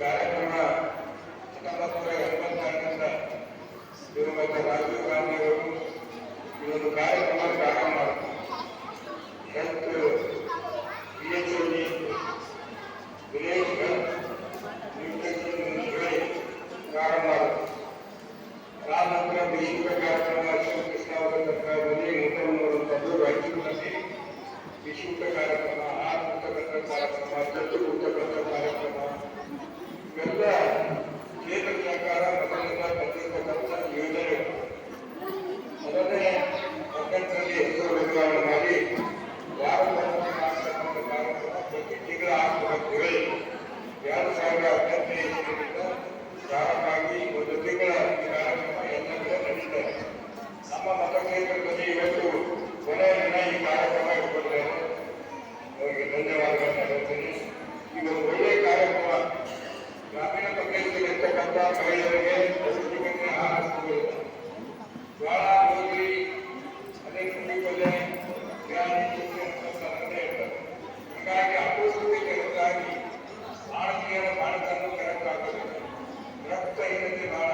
ಕಾರ್ಯಕ್ರಮ ಹತ್ತೊಂಬತ್ತು ನೂರ ಎಂಬತ್ತಾರರಿಂದ ದಿವಂಗತ ರಾಜೀವ್ ಗಾಂಧಿ ಅವರು ಈ ಒಂದು ಕಾರ್ಯಕ್ರಮ ಪ್ರಾರಂಭ health P H OD village health, nutrition ಪ್ರಾರಂಭ ಆದ ನಂತರ ದೈಹಿಕ ಕಾರ್ಯಕ್ರಮ ಭಾಳ